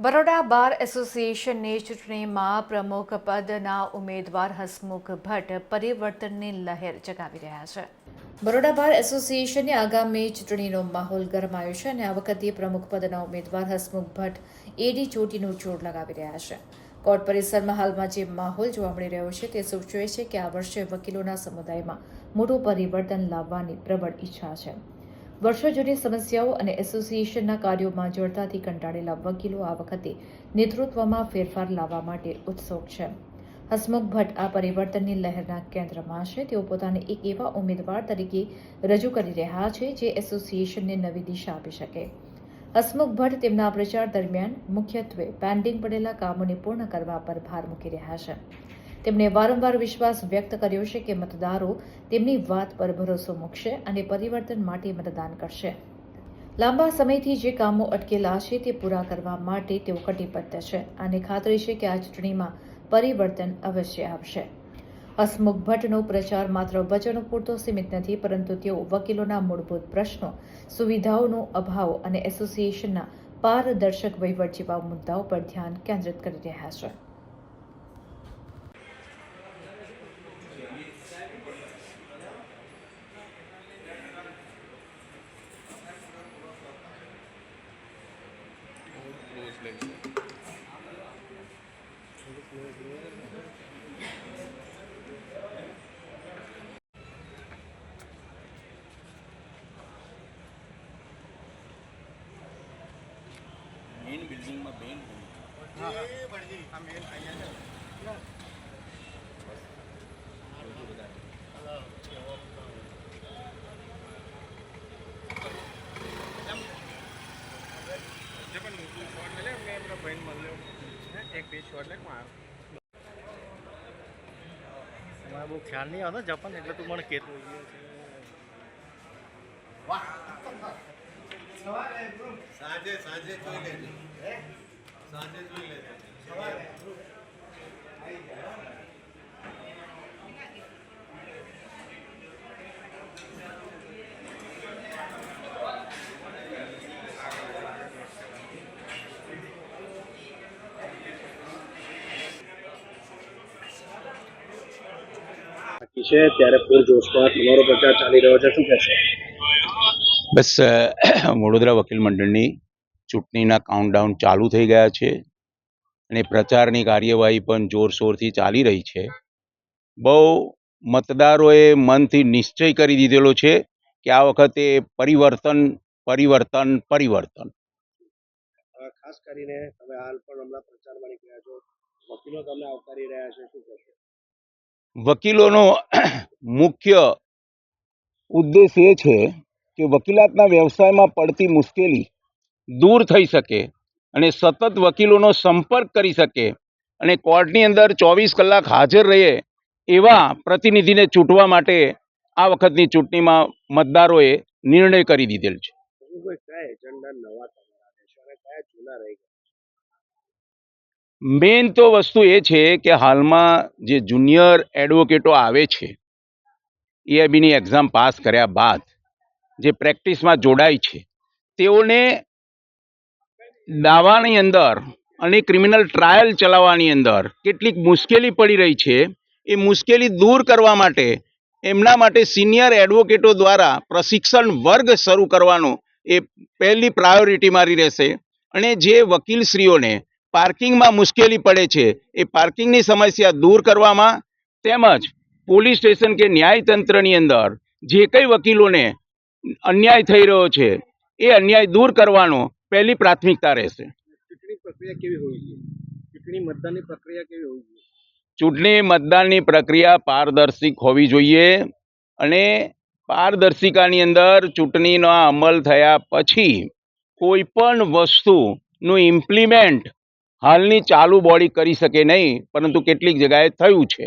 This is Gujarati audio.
બરોડા બાર એસોસિએશનની ચૂંટણીમાં પ્રમુખ પદના ઉમેદવાર હસમુખ ભટ્ટ પરિવર્તનની લહેર જગાવી રહ્યા છે. બરોડા બાર એસોસિએશનની આગામી ચૂંટણીનો માહોલ ગરમાયો છે અને આ વખતે પ્રમુખ પદના ઉમેદવાર હસમુખ ભટ્ટ એડી ચોટીનું જોડ લગાવી રહ્યા છે. કોર્ટ પરિસરમાં હાલમાં જે માહોલ જોવા મળી રહ્યો છે તે સૂચવે છે કે આ વર્ષે વકીલોના સમુદાયમાં મોટું પરિવર્તન લાવવાની પ્રબળ ઈચ્છા છે. વર્ષો જૂની સમસ્યાઓ અને એસોસિએશનના કાર્યોમાં જોડતાથી કંટાળેલા વકીલો આ વખતે નેતૃત્વમાં ફેરફાર લાવવા માટે ઉત્સુક છે. હસમુખ ભટ્ટ આ પરિવર્તનની લહેરના કેન્દ્રમાં છે. તેઓ પોતાને એક એવા ઉમેદવાર તરીકે રજૂ કરી રહ્યા છે જે એસોસિએશનને નવી દિશા આપી શકે. હસમુખ ભટ્ટ તેમના પ્રચાર દરમિયાન મુખ્યત્વે પેન્ડિંગ પડેલા કામોને પૂર્ણ કરવા પર ભાર મૂકી રહ્યા છે. તેમણે વારંવાર વિશ્વાસ વ્યક્ત કર્યો છે કે મતદારો તેમની વાત પર ભરોસો મૂકશે અને પરિવર્તન માટે મતદાન કરશે. લાંબા સમયથી જે કામો અટકેલા છે તે પૂરા કરવા માટે તેઓ કટિબદ્ધ છે અને ખાતરી છે કે આ ચૂંટણીમાં પરિવર્તન અવશ્ય આવશે. હસમુખ ભટ્ટનો પ્રચાર માત્ર વચનો પૂરતો સીમિત નથી, પરંતુ તેઓ વકીલોના મૂળભૂત પ્રશ્નો, સુવિધાઓનો અભાવ અને એસોસિએશનના પારદર્શક વહીવટ જેવા મુદ્દાઓ પર ધ્યાન કેન્દ્રિત કરી રહ્યા છે. મેઇન બિલ્ડિંગમાં બેન મને બહુ ખ્યાલ નહીં આવતો જપાન એટલે તું મને કહેતો સાંજે સાંજે જોઈ લેજો. સાંજે જોઈ લેજો. છે ત્યારે પૂરજોશમાં તમારો પ્રચાર ચાલી રહ્યો છે શું કહેશો? બસ વડોદરા વકીલ મંડળની ચૂંટણીના કાઉન્ટડાઉન ચાલુ થઈ ગયા છે અને પ્રચારની કાર્યવાહી પણ જોરશોરથી ચાલી રહી છે. બહુ મતદારોએ મનથી નિશ્ચય કરી દીધેલો છે કે આ વખતે પરિવર્તન પરિવર્તન પરિવર્તન. ખાસ કરીને તમે હાલ પણ હમણાં પ્રચારમાં નીકળ્યા છો. વકીલો તમને આવકારી રહ્યા છે શું કહેશો? વકીલોનો મુખ્ય ઉદ્દેશ એ છે કે વકીલાતના વ્યવસાયમાં પડતી મુશ્કેલી દૂર થઈ શકે અને સતત વકીલોનો સંપર્ક કરી શકે અને કોર્ટની અંદર ચોવીસ કલાક હાજર રહે એવા પ્રતિનિધિને ચૂંટવા માટે આ વખતની ચૂંટણીમાં મતદારોએ નિર્ણય કરી દીધેલ છે શું કોઈ કયા એજન્ડા નવા તમારા રહેશે અને કયા જૂના રહી ગયા મેઇન તો વસ્તુ એ છે કે હાલમાં જે જુનિયર એડવોકેટો આવે છે એઆઈબીની એક્ઝામ પાસ કર્યા બાદ જે પ્રેક્ટિસમાં જોડાય છે, તેઓને દાવાની અંદર અને ક્રિમિનલ ટ્રાયલ ચલાવવાની અંદર કેટલીક મુશ્કેલી પડી રહી છે. એ મુશ્કેલી દૂર કરવા માટે, એમના માટે સિનિયર એડવોકેટો દ્વારા પ્રશિક્ષણ વર્ગ શરૂ કરવાનો એ પહેલી પ્રાયોરિટી મારી રહેશે. અને જે વકીલશ્રીઓને પાર્કિંગમાં મુશ્કેલી પડે છે. એ પાર્કિંગની સમસ્યા દૂર કરવામાં તેમજ પોલીસ સ્ટેશન કે ન્યાયતંત્રની અંદર જે કંઈ વકીલોને અન્યાય થઈ રહ્યો છે એ અન્યાય દૂર કરવાનો પહેલી પ્રાથમિકતા રહેશે. ચૂંટણી પ્રક્રિયા કેવી હોવી જોઈએ? ચૂંટણી મતદાનની પ્રક્રિયા કેવી હોવી જોઈએ? ચૂંટણી મતદાનની પ્રક્રિયા પારદર્શિક હોવી જોઈએ અને પારદર્શિકાની અંદર ચૂંટણીનો અમલ થયા પછી કોઈ પણ વસ્તુનું ઇમ્પ્લિમેન્ટ હાલની ચાલુ બોડી કરી શકે નહીં પરંતુ કેટલીક જગ્યાએ થયું છે.